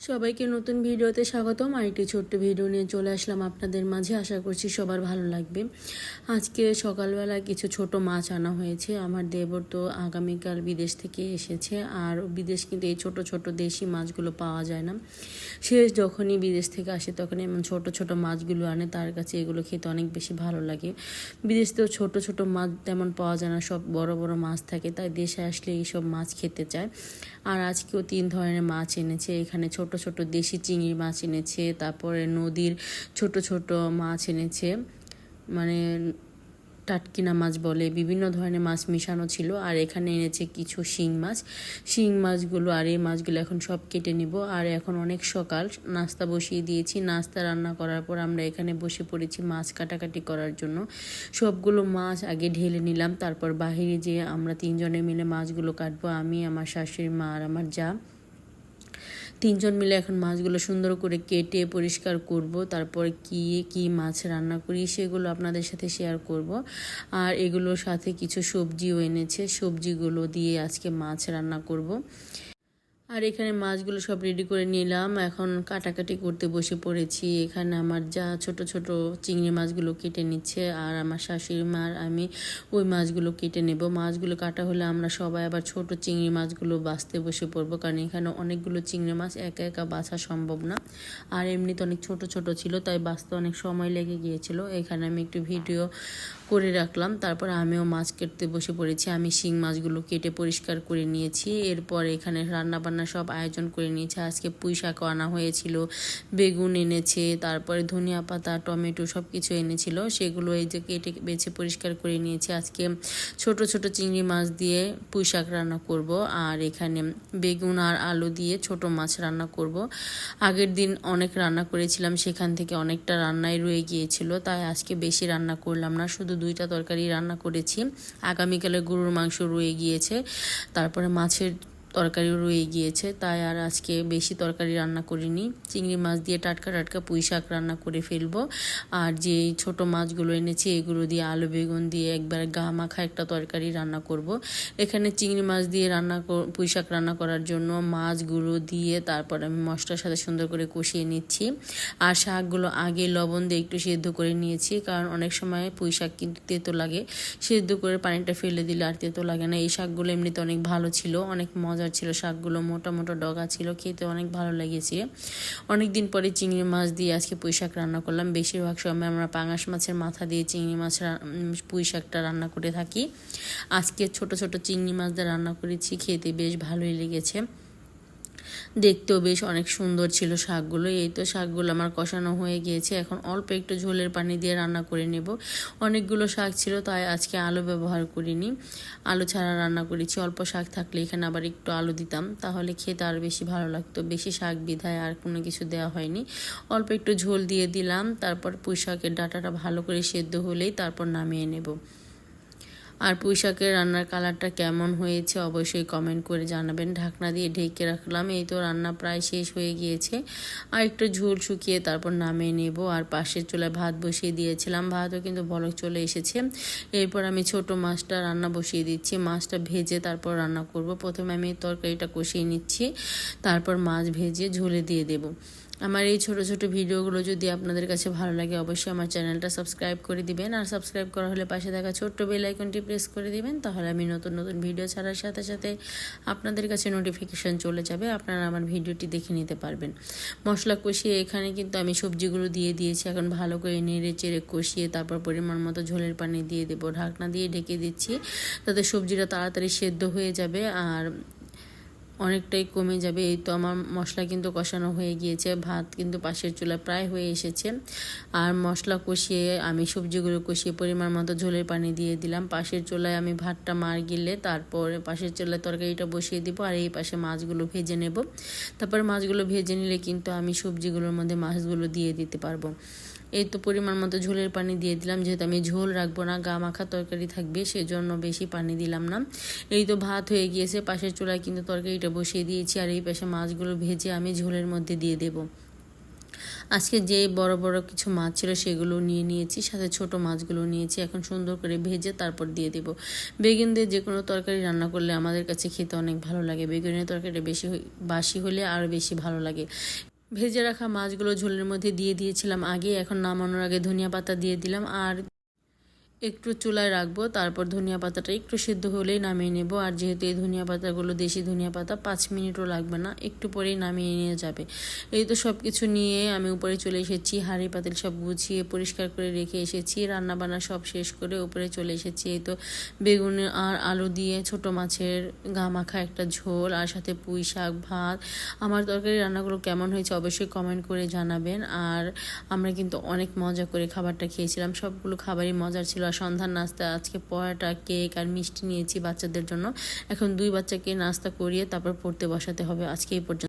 সবাইকে নতুন ভিডিওতে স্বাগতম। আরেকটি ছোট্ট ভিডিও নিয়ে চলে আসলাম আপনাদের মাঝে। আশা করছি সবার ভালো লাগবে। আজকে সকালবেলা কিছু ছোট মাছ আনা হয়েছে। আমার দেবর তো আগামীকাল বিদেশ থেকে এসেছে। আর বিদেশ কিন্তু এই ছোট ছোট দেশি মাছগুলো পাওয়া যায় না। সে যখনই বিদেশ থেকে আসে তখনই এমন ছোট ছোট মাছগুলো আনে। তার কাছে এগুলো খেতে অনেক বেশি ভালো লাগে। বিদেশ তো ছোট ছোট মাছ তেমন পাওয়া যায় না। সব বড় বড় মাছ থাকে। তাই দেশে আসলে এইসব মাছ খেতে চায়। আর আজকেও তিন ধরনের মাছ এনেছে। এখানে ছোট ছোট ছোট দেশি চিংড়ি মাছ এনেছে, তারপরে নদীর ছোট ছোট মাছ এনেছে। মানে টাটকিনা মাছ বলে, বিভিন্ন ধরনের মাছ মিশানো ছিল। আর এখানে এনেছে কিছু শিং মাছ। শিং মাছগুলো আর এই মাছগুলো এখন সব কেটে নিব। আর এখন অনেক সকাল, নাস্তা বসিয়ে দিয়েছি। নাস্তা রান্না করার পর আমরা এখানে বসে পড়েছি মাছ কাটাকাটি করার জন্য। সবগুলো মাছ আগে ঢেলে নিলাম। তারপর বাহিরে যেয়ে আমরা তিনজনে মিলে মাছগুলো কাটবো। আমি, আমার শাশুড়ি মা আর আমার যা। তিনজন মিলে এখন মাছগুলো সুন্দর করে কেটে পরিষ্কার করব, তারপর কি কি মাছ রান্না করি সেগুলো আপনাদের সাথে শেয়ার করব। আর এগুলোর সাথে কিছু সবজিও এনেছে, সবজিগুলো দিয়ে আজকে মাছ রান্না করব। আর এখানে মাছগুলো সব রেডি করে নিলাম। এখন কাটাকাটি করতে বসে পড়েছি। এখানে আমার যা ছোট ছোট চিংড়ি মাছগুলো কেটে নিচ্ছে, আর আমার শাশুড়ি মার আমি ওই মাছগুলো কেটে নেব। মাছগুলো কাটা হলে আমরা সবাই আবার ছোট চিংড়ি মাছগুলো বাঁচতে বসে পড়ব, কারণ এখানে অনেকগুলো চিংড়ি মাছ একা একা বাছা সম্ভব না। আর এমনিতে অনেক ছোট ছোট ছিল, তাই বাঁচতে অনেক সময় লেগে গিয়েছিল। এখানে আমি একটু ভিডিও করে রাখলাম। তারপর আমিও মাছ কেটতে বসে পড়েছি। আমি শিং মাছগুলো কেটে পরিষ্কার করে নিয়েছি। এরপর এখানে রান্না বান্না সব আয়োজন করে নিয়েছে। আজকে পুঁই শাকও আনা হয়েছিল, বেগুন এনেছে, তারপরে ধনিয়া পাতা, টমেটো সব কিছু এনেছিল। সেগুলো এই যে কেটে বেছে পরিষ্কার করে নিয়েছে। আজকে ছোট ছোট চিংড়ি মাছ দিয়ে পুঁই শাক রান্না করব আর এখানে বেগুন আর আলু দিয়ে ছোট মাছ রান্না করব। আগের দিন অনেক রান্না করেছিলাম, সেখান থেকে অনেকটা রান্নাই রয়ে গিয়েছিল, তাই আজকে বেশি রান্না করলাম না। শুধু দুইটা তরকারি রান্না করেছি। আগামীকালে গরুর মাংস রয়ে গিয়েছে, তারপরে মাছের তরকারিও রয়ে গিয়েছে, তাই আর আজকে বেশি তরকারি রান্না করিনি। চিংড়ি মাছ দিয়ে টাটকা টাটকা পুঁই শাক রান্না করে ফেলব। আর যে ছোট মাছগুলো এনেছি, এগুলো দিয়ে আলু, বেগুন দিয়ে একবার গা মাখা একটা তরকারি রান্না করব। এখানে চিংড়ি মাছ দিয়ে রান্না পুঁই শাক রান্না করার জন্য মাছগুলো দিয়ে তারপর আমি মশলার সাথে সুন্দর করে কষিয়ে নিচ্ছি। আর শাকগুলো আগে লবণ দিয়ে একটু সেদ্ধ করে নিয়েছি, কারণ অনেক সময় পুঁই শাক কিন্তু তেতো লাগে। সেদ্ধ করে পানিটা ফেলে দিলে আর তেতো লাগে না। এই শাকগুলো এমনিতে অনেক ভালো ছিল, অনেক মজা মজার ছিল, শাকগুলো মোটা মোটা ডগা ছিল, খেতে অনেক ভালো লেগেছে। অনেক দিন পরে চিংড়ি মাছ দিয়ে আজকে পুঁই শাক রান্না করলাম। বেশিরভাগ সময় আমরা পাঙাশ মাছের মাথা দিয়ে চিংড়ি মাছ পুঁই শাকটা রান্না করে থাকি। আজকে ছোট ছোট চিংড়ি মাছ দিয়ে রান্না করেছি, খেতে বেশ ভালোই লেগেছে। দেখতেও বেশ অনেক সুন্দর ছিল শাকগুলো। এই তো শাকগুলো আমার কষানো হয়ে গিয়েছে। এখন অল্প একটু ঝোলের পানি দিয়ে রান্না করে নেব। অনেকগুলো শাক ছিল, তাই আজকে আলু ব্যবহার করিনি। আলু ছাড়া রান্না করেছি। অল্প শাক থাকলে এখানে আবার একটু আলু দিতাম। তাহলে খেতে আরও বেশি ভালো লাগতো। বেশি শাক বিধায় আর কোনো কিছু দেওয়া হয়নি। অল্প একটু ঝোল দিয়ে দিলাম। তারপর পুঁই শাকের ডাটাটা ভালো করে সেদ্ধ হলেই তারপর নামিয়ে নেব। আর পুঁই শাকের রান্নার কালারটা কেমন হয়েছে অবশ্যই কমেন্ট করে জানাবেন। ঢাকনা দিয়ে ঢেকে রাখলাম, এই তো রান্না প্রায় শেষ হয়ে গিয়েছে। আর একটু ঝোল শুকিয়ে তারপর নামিয়ে নেব। আর পাশের চুলায় ভাত বসিয়ে দিয়েছিলাম, ভাতও কিন্তু বলক চলে এসেছে। এরপর আমি ছোট মাছটা রান্না বসিয়ে দিচ্ছি, মাছটা ভেজে তারপর রান্না করব। প্রথমে আমি তরকারিটা কষিয়ে নিচ্ছি, তারপর মাছ ভেজে ঝোলে দিয়ে দেবো। আমার এই ছোট ছোট ভিডিওগুলো যদি আপনাদের কাছে ভালো লাগে, অবশ্যই আমার চ্যানেলটা সাবস্ক্রাইব করে দিবেন। আর সাবস্ক্রাইব করা হলে পাশে থাকা ছোট্ট বেল আইকনটি প্রেস করে দিবেন, তাহলে আমি নতুন নতুন ভিডিও ছাড়ার সাথে সাথে আপনাদের কাছে নোটিফিকেশান চলে যাবে, আপনারা আমার ভিডিওটি দেখে নিতে পারবেন। মশলা কষিয়ে এখানে কিন্তু আমি সবজিগুলো দিয়ে দিয়েছি, এখন ভালো করে নেড়ে চেড়ে কষিয়ে তারপর পরিমাণ মতো ঝোলের পানি দিয়ে দেবো, ঢাকনা দিয়ে ঢেকে দিচ্ছি, তাতে সবজিটা তাড়াতাড়ি সেদ্ধ হয়ে যাবে। আর অনেকটাই কমে যাবে। এই তো আমার মশলা কিন্তু কষানো হয়ে গিয়েছে। ভাত কিন্তু পাশের চুলা প্রায় হয়ে এসেছে। আর মশলা কষিয়ে আমি সবজিগুলো কষিয়ে পরিমাণ মতো ঝোলের পানি দিয়ে দিলাম। পাশের চুলায় আমি ভাতটা মার গিলে তারপরে পাশের চুলায় তরকারিটা বসিয়ে দিব আর এই পাশে মাছগুলো ভেজে নেব। তারপর মাছগুলো ভেজে নিলে কিন্তু আমি সবজিগুলোর মধ্যে মাছগুলো দিয়ে দিতে পারব। এই তো পরিমাণ মতো ঝোলের পানি দিয়ে দিলাম। যেহেতু আমি ঝোল রাখব না, গা মাখা তরকারি থাকবে, সেজন্য বেশি পানি দিলাম না। এই তো ভাত হয়ে গিয়েছে, পাশের চুলায় কিন্তু তরকারিটা বসিয়ে দিয়েছি, আর এই পাশে মাছগুলো ভেজে আমি ঝোলের মধ্যে দিয়ে দেবো। আজকে যে বড় বড় কিছু মাছ ছিল সেগুলো নিয়ে নিয়েছি, সাথে ছোট মাছগুলো নিয়েছি, এখন সুন্দর করে ভেজে তারপর দিয়ে দেব। বেগুন দিয়ে যে কোনো তরকারি রান্না করলে আমাদের কাছে খেতে অনেক ভালো লাগে। বেগুনের তরকারিটা বেশি বাসি হলে আরও বেশি ভালো লাগে। ভেজে রাখা মাছগুলো ঝোলের মধ্যে দিয়ে দিয়েছিলাম আগে, এখন নামানোর আগে ধনিয়া পাতা দিয়ে দিলাম। আর একটু চুলায় রাখব, তারপর ধনিয়া পাতাটা একটু সিদ্ধ হলেই নামিয়ে নেব। আর যেহেতু এই ধনিয়া পাতাগুলো দেশি ধনিয়া পাতা, পাঁচ মিনিটও লাগবে না, একটু পরেই নামিয়ে নিয়ে যাবে। এই তো সব কিছু নিয়ে আমি উপরে চলে এসেছি, হাঁড়ি পাতিল সব গুছিয়ে পরিষ্কার করে রেখে এসেছি রান্না বান্না সব শেষ করে উপরে চলে এসেছি। এই তো বেগুন আর আলু দিয়ে ছোট মাছের গা মাখা একটা ঝোল, আর সাথে পুঁই শাক, ভাত। আমার তরকারি রান্নাগুলো কেমন হয়েছে অবশ্যই কমেন্ট করে জানাবেন। আর আমরা কিন্তু অনেক মজা করে খাবারটা খেয়েছিলাম, সবগুলো খাবারই মজার ছিল। সন্ধ্যার নাস্তা, আজকে পরোটা, কেক আর মিষ্টি নিয়েছি বাচ্চাদের জন্য। এখন দুই বাচ্চাকে নাস্তা করিয়ে তারপর পড়তে বসাতে হবে। আজকে এই পর্যন্ত।